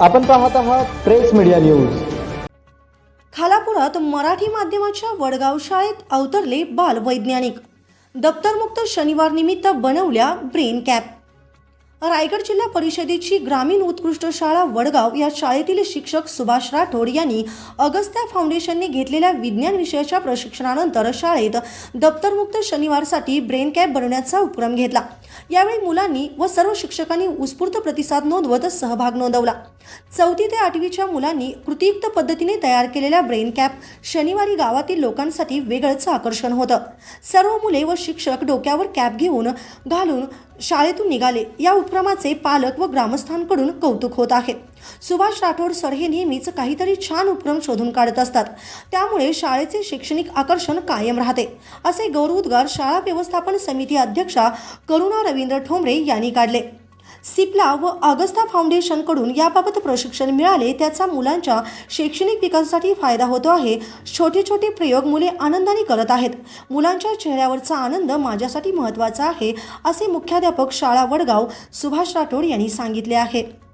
आपण पाहत आहात प्रेस मीडिया न्यूज. खालापुरात मराठी माध्यमाच्या वडगाव शाळेत अवतरले बाल वैज्ञानिक. दप्तरमुक्त शनिवार निमित्त बनवल्या ब्रेन कॅप. रायगड जिल्हा परिषदेची ग्रामीण उत्कृष्ट शाळा वडगाव या शाळेतील शिक्षक सुभाष राठोड यांनी अगस्त्या फाउंडेशनने घेतलेल्या विज्ञान विषयाच्या प्रशिक्षणानंतर शाळेत दप्तरमुक्त शनिवारसाठी ब्रेन कॅप बनवण्याचा उपक्रम घेतला. यावेळी मुलांनी व सर्व शिक्षकांनी उत्स्फूर्त प्रतिसाद नोंदवत सहभाग नोंदवला. चौथी ते आठवीच्या मुलांनी कृतीयुक्त पद्धतीने तयार केलेल्या ब्रेन कॅप शनिवारी गावातील लोकांसाठी वेगळंच आकर्षण होतं. सर्व मुले व शिक्षक डोक्यावर कॅप घेऊन घालून शाळेतून निघाले. या उपक्रमाचे पालक व ग्रामस्थांकडून कौतुक होत आहे. सुभाष राठोड सर हे नेहमीच काहीतरी छान उपक्रम शोधून काढत असतात. त्यामुळे शाळेचे शैक्षणिक आकर्षण कायम राहते. असे गौरवोद्गार शाळा व्यवस्थापन समिती अध्यक्षा करुणा रवींद्र ठोंबरे यांनी काढले. सिप्ला व अगस्ता फाउंडेशनकडून याबाबत प्रशिक्षण मिळाले त्याचा मुलांच्या शैक्षणिक विकासासाठी फायदा होतो आहे. छोटे छोटे प्रयोग मुले आनंदाने करत आहेत. मुलांच्या चेहऱ्यावरचा आनंद माझ्यासाठी महत्त्वाचा आहे असे मुख्याध्यापक शाळा वडगाव सुभाष राठोड यांनी सांगितले आहे.